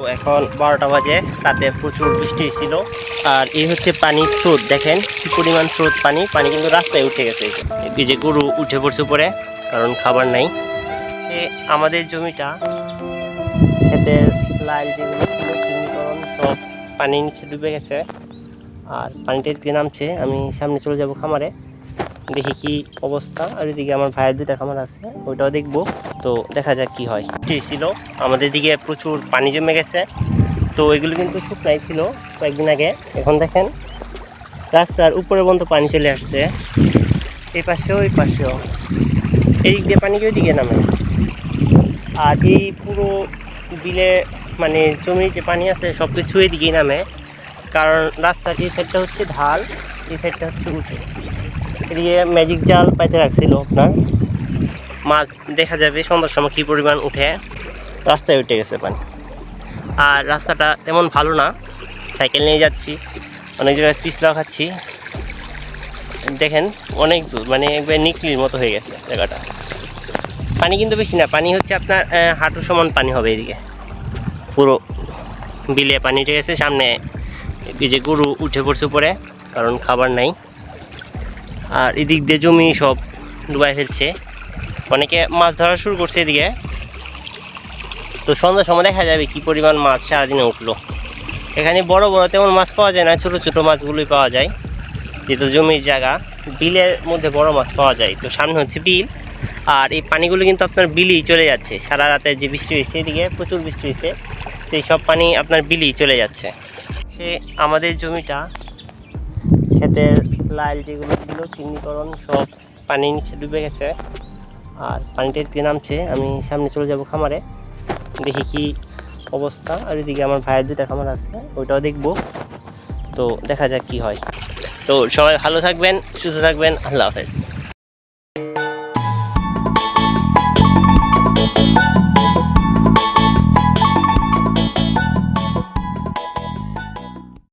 তো এখন বারোটা বাজে, রাতে প্রচুর বৃষ্টি হয়েছিল আর এই হচ্ছে পানির স্রোত, দেখেন কি পরিমাণ স্রোত পানি। পানি কিন্তু রাস্তায় উঠে গেছে এই যে। গরু উঠে পড়ছে উপরে, কারণ খাবার নাই। সে আমাদের জমিটা, ক্ষেতের লাইল যেগুলো ছিল, চিহ্নিকরণ সব পানির নিচে ডুবে গেছে। আর পানিটা এদিকে নামছে, আমি সামনে চলে যাব খামারে। দেখি কি অবস্থা। আর এদিকে আমার ভাইয়ের দুটা খামার আছে, ওইটাও দেখব। তো দেখা যাক কি হয়। বৃষ্টি ছিল আমাদের দিকে প্রচুর পানি জমে গেছে। তো এগুলো কিন্তু শুকনাই ছিল কয়েকদিন আগে। এখন দেখেন, রাস্তার উপরে বন্ধ পানি চলে আসছে। এই পাশেও এই পাশেও। এই দিক দিয়ে পানি ওই দিকে নামে? আর এই পুরো বিলে মানে জমির যে পানি আছে সব কিছু এদিকেই নামে। কারণ রাস্তার এই সাইডটা হচ্ছে ঢাল, এই সাইডটা হচ্ছে উঁচু। এদিকে ম্যাজিক জাল পাইতে রাখছিল আপনার। মাছ দেখা যাবে, সন্ধ্যার সময় কী পরিমাণ উঠে। রাস্তায় উঠে গেছে পানি। আর রাস্তাটা তেমন ভালো না, সাইকেল নিয়ে যাচ্ছি, অনেক জায়গায় পিছলা খাচ্ছি। দেখেন, অনেক দূর মানে একবার নিকলির মতো হয়ে গেছে জায়গাটা। পানি কিন্তু বেশি না, পানি হচ্ছে আপনার হাঁটু সমান পানি হবে এদিকে। পুরো বিলে পানি উঠে গেছে, সামনে যে গরু উঠে পড়ছে উপরে, কারণ খাবার নাই। আর এদিক দিয়ে জমি সব ডুবাই ফেলছে। অনেকে মাছ ধরা শুরু করছে এদিকে। তো সন্ধ্যার সময় দেখা যাবে কি পরিমাণ মাছ সারাদিনে উঠল। এখানে বড় বড় তেমন মাছ পাওয়া যায় না, ছোট ছোট মাছগুলোই পাওয়া যায়। যেহেতু জমির জায়গা, বিলের মধ্যে বড় মাছ পাওয়া যায়। তো সামনে হচ্ছে বিল, আর এই পানিগুলো কিন্তু আপনার বিলেই চলে যাচ্ছে। সারা রাতে যে বৃষ্টি হয়েছে এদিকে, প্রচুর বৃষ্টি হয়েছে। এই সব পানি আপনার বিলেই চলে যাচ্ছে। সে আমাদের জমিটা, ক্ষেতের লাইল যেগুলো ছিল, চিহ্নিকরণ সব পানির নিচে ডুবে গেছে। আর পানিটা দিকে নামছে, আমি সামনে চলে যাব খামারে। দেখি কি অবস্থা। আর এদিকে আমার ভাইয়ের দুটা খামার আছে, ওইটাও দেখব। তো দেখা যাক কি হয়। তো সবাই ভালো থাকবেন, সুস্থ থাকবেন, আল্লাহ হাফেজ।